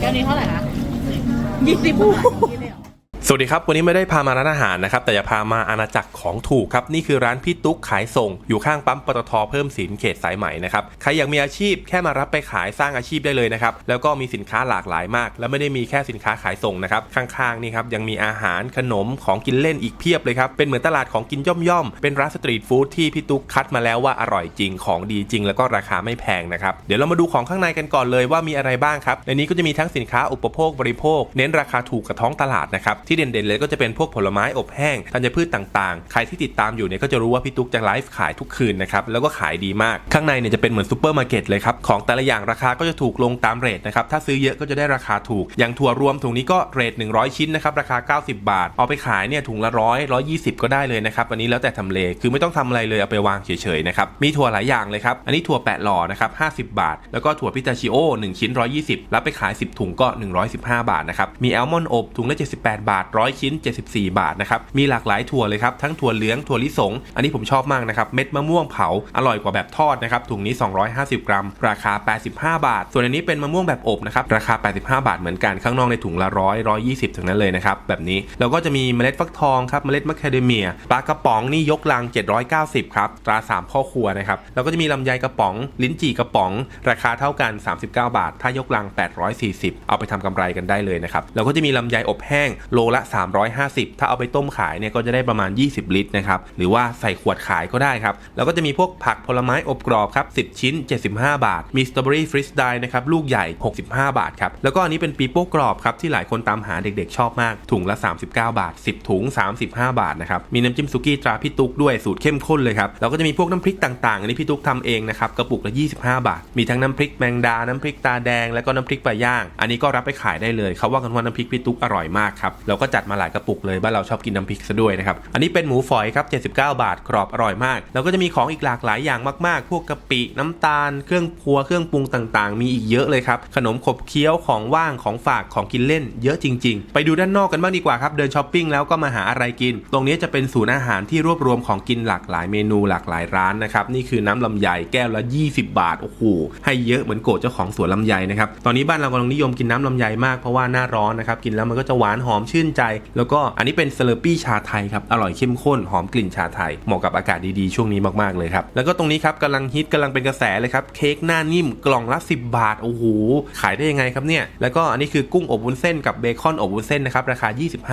แก้วนี้เท่าไหร่คะยี่สิบ สวัสดีครับ วันนี้ไม่ได้พามาร้านอาหารนะครับ แต่จะพามาอาณาจักรของถูกครับ นี่คือร้านพี่ตุ๊กขายส่ง อยู่ข้างปั๊มปตทเพิ่มสินเขตสายไหมนะครับ ใครอยากมีอาชีพแค่มารับไปขายสร้างอาชีพได้เลยนะครับ แล้วก็มีสินค้าหลากหลายมาก และไม่ได้มีแค่สินค้าขายส่งนะครับ ข้างๆนี่ครับยังมีอาหารขนมของกินเล่นอีกเพียบเลยครับ เป็นเหมือนตลาดของกินย่อมๆ เป็นร้านสตรีทฟู้ดที่พี่ตุ๊กคัดมาแล้วว่าอร่อยจริงของดีจริง แล้วก็ราคาไม่แพงนะครับ เดี๋ยวเรามาดูของข้างในกันก่อนเลยว่ามีอะไรบ้างครับ ในนี้ก็จะมีทั้งสินค้าอุปโภคบริโภค เน้นราคาถูกกับท้องตลาดนะครับทเด่นๆเลยก็จะเป็นพวกผลไม้อบแห้งธัญพืชต่างๆ ใครที่ติดตามอยู่เนี่ยก็จะรู้ว่าพี่ตุ๊กจะไลฟ์ขายทุกคืนนะครับแล้วก็ขายดีมากข้างในเนี่ยจะเป็นเหมือนซูเปอร์มาร์เก็ตเลยครับของแต่ละอย่างราคาก็จะถูกลงตามเรทนะครับถ้าซื้อเยอะก็จะได้ราคาถูก อย่างถั่วรวมถุงนี้ก็เรท100 ชิ้นนะครับราคา 90 บาท เอาไปขายเนี่ยถุงละร้อยร้อยี่สิบก็ได้เลยนะครับอันนี้แล้วแต่ทำเลคือไม่ต้องทำอะไรเลยเอาไปวางเฉยๆนะครับมีถั่วหลายอย่างเลยครับอันนี้ถั่วแปะหล่อนะครับ50 บาท แล้วก็ถั่วพิตาชิโอ1ชิ้น120 รับไปขาย 10 ถุงก็ 115 บาทนะครับมีแอลมอนด์อบถุงละ78 บาท100ชิ้น 74 บาทนะครับมีหลากหลายถั่วเลยครับทั้งถั่วเหลืองถั่วลิสง อันนี้ผมชอบมากนะครับเม็ดมะม่วงเผาอร่อยกว่าแบบทอดนะครับถุงนี้ 250 กรัม ราคา 85 บาท ส่วนอันนี้เป็นมะม่วงแบบอบนะครับราคา 85 บาทเหมือนกันข้างนอกในถุงละร้อยร้อยยี่สิบทั้งนั้นเลยนะครับแบบนี้แล้วก็จะมีเมล็ดฟักทองครับเมล็ดมะคาเดเมียปลากระป๋องนี่ยกลัง 790ครับตราสามพ่อครัวนะครับแล้วก็จะมีลำไยกระป๋องลิ้นจี่กระป๋อง ราคาเท่ากัน 39 บาท ถ้ายกลัง 840 เอาไปทำกำไรกันได้เลยนะครับแล้วก็จะมีลำไยอบแห้งโลละ 350 ถ้าเอาไปต้มขายเนี่ยก็จะได้ประมาณ 20 ลิตรนะครับ หรือว่าใส่ขวดขายก็ได้ครับ แล้วก็จะมีพวกผักผลไม้อบกรอบครับ 10 ชิ้น 75 บาท มีสตรอเบอรี่ฟรีสไดนะครับ ลูกใหญ่ 65 บาทครับ แล้วก็อันนี้เป็นปีโป้กรอบครับ ที่หลายคนตามหาเด็กๆชอบมาก ถุงละ 39 บาท 10 ถุง 35 บาทนะครับ มีน้ำจิ้มซุกี้ตราพี่ตุ๊กด้วยสูตรเข้มข้นเลยครับ แล้วก็จะมีพวกน้ำพริกต่างๆ อันนี้พี่ตุ๊กทำเองนะครับ กระปุกละ 25 บาท มีทั้งน้ำพริกแมงดา น้ำพริกตาแดง แล้วก็น้ำพริกปลาย่าง อันนี้ก็รับไปขายได้เลยเขาว่ากันว่าน้ำพริกพี่ตุ๊กอร่อยมากครับแล้วกจัดมาหลายกระปุกเลยบ้านเราชอบกินน้ำพริกซะด้วยนะครับ อันนี้เป็นหมูฝอยครับ79 บาทกรอบอร่อยมาก แล้วก็จะมีของอีกหลากหลายอย่างมากๆ พวกกะปิน้ำตาล เครื่องครัวเครื่องปรุงต่างๆ มีอีกเยอะเลยครับ ขนมขบเคี้ยวของว่างของฝากของกินเล่นเยอะจริง ๆ ไปดูด้านนอกกันบ้างดีกว่าครับ เดินช้อปปิ้งแล้วก็มาหาอะไรกิน ตรงนี้จะเป็นศูนย์อาหารที่รวบรวมของกินหลากหลายเมนูหลากหลายร้านนะครับนี่คือน้ำลำไยแก้วละ 20 บาทโอ้โหให้เยอะเหมือนโกรธเจ้าของสวนลำไยนะครับตอนนี้บ้านเรากำลังนิยมกินน้ำลำไยมากเพราะว่าหน้าร้อนนะครับกินแล้วมันก็จะหวานหอมชื่นใจ แล้วก็อันนี้เป็นเซเลปี้ชาไทยครับอร่อยเข้มข้นหอมกลิ่นชาไทยเหมาะกับอากาศดีๆช่วงนี้มากๆเลยครับแล้วก็ตรงนี้ครับกำลังฮิตกำลังเป็นกระแสเลยครับเค้กหน้านิ่มกล่องละ 10 บาทโอ้โหขายได้ยังไงครับเนี่ยแล้วก็อันนี้คือกุ้งอบวุ้นเส้นกับเบคอนอบวุ้นเส้นนะครับราคา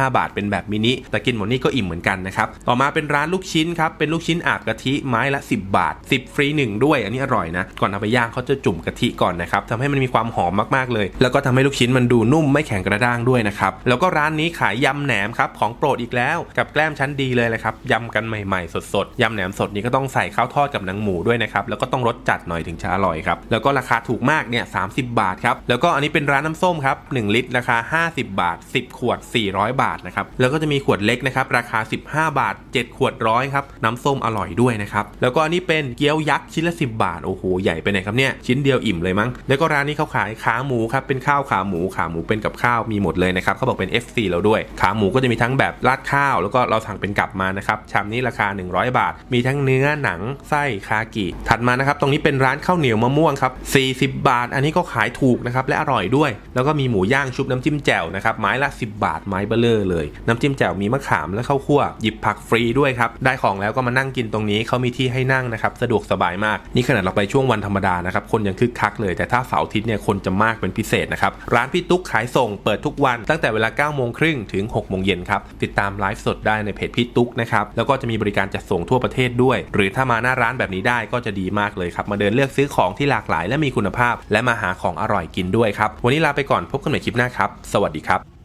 25 บาทเป็นแบบมินิแต่กินหมดนี่ก็อิ่มเหมือนกันนะครับต่อมาเป็นร้านลูกชิ้นครับเป็นลูกชิ้นอาบกะทิไม้ละ 10 บาท 10 ฟรี 1 ด้วย อันนี้อร่อยนะ ก่อนเอาไปย่างเขาจะจุ่มกะทิก่อนนะครับทำให้มันมีความหอมมากๆเลย แล้วก็ทำให้ลูกชิ้นมันดูนุ่มไม่แข็งกระด้างด้วยนะครับแล้วก็ร้านนี้ขายยำแหนมครับของโปรดอีกแล้วกับแกล้มชั้นดีเลยเลยครับยำกันใหม่ๆ สดๆยำแหนมสดนี้ก็ต้องใส่ข้าวทอดกับหนังหมูด้วยนะครับแล้วก็ต้องรสจัดหน่อยถึงจะอร่อยครับแล้วก็ราคาถูกมากเนี่ยสาบาทครับแล้วก็อันนี้เป็นร้านน้ำส้มครับ1ลิตรราคา 50 บาท 10 ขวด 400 บาทนะครับแล้วก็จะมีขวดเล็กนะครับราคา 15 บาท 7 ขวดร้อยครับน้ำส้มอร่อยด้วยนะครับแล้วก็อันนี้เป็นเกี๊ยวยักษ์ชิ้นละ 10 บาทโอ้โหใหญ่ไปไหนครับเนี่ยชิ้นเดียวอิ่มเลยมั้งแล้วก็ร้านนี้เขาขายขาหมูครับเป็นข้าวขาหมูขาหมูเป็นกับข้าวมีหมดเลยนะครับเขาบอกเป็น FC เราด้วยขาหมูก็จะมีทั้งแบบราดข้าว แล้วก็เราสั่งเป็นกลับมานะครับชามนี้ราคา 100 บาท มีทั้งเนื้อหนังไส้คากิถัดมานะครับตรงนี้เป็นร้านข้าวเหนียวมะม่วงครับ 40 บาท อันนี้ก็ขายถูกนะครับและอร่อยด้วย แล้วก็มีหมูย่างชุบน้ำจิ้มแจ่วนะครับไม้ละ 10 บาทไม้เบลเลอร์เลย น้ำจิ้มแจ่วมีมะขามและข้าวคั่วหยิบผักฟรีด้วยครับได้ของแล้วก็มานั่งกินตรงนี้เขามีที่ให้นั่งนะครับสะดวกสบายมาก นี่ขนาดเราไปช่วงวันธรรมดานะครับคนยังคึกคักเลยแต่ถ้าเสาร์อาทิตย์เนี่ยคนจะมากเป็นพิเศษนะครับร้านพี่ตุ๊กขายส่งเปิดทุกวันตั้งแต่เวลา9โมงครึ่งถึง6โมงเย็นครับ ติดตามไลฟ์สดได้ในเพจพี่ตุ๊กนะครับ แล้วก็จะมีบริการจัดส่งทั่วประเทศด้วย หรือถ้ามาหน้าร้านแบบนี้ได้ก็จะดีมากเลยครับ มาเดินเลือกซื้อของที่หลากหลายและมีคุณภาพ และมาหาของอร่อยกินด้วยครับ วันนี้ลาไปก่อนพบกันใหม่คลิปหน้าครับ สวัสดีครับ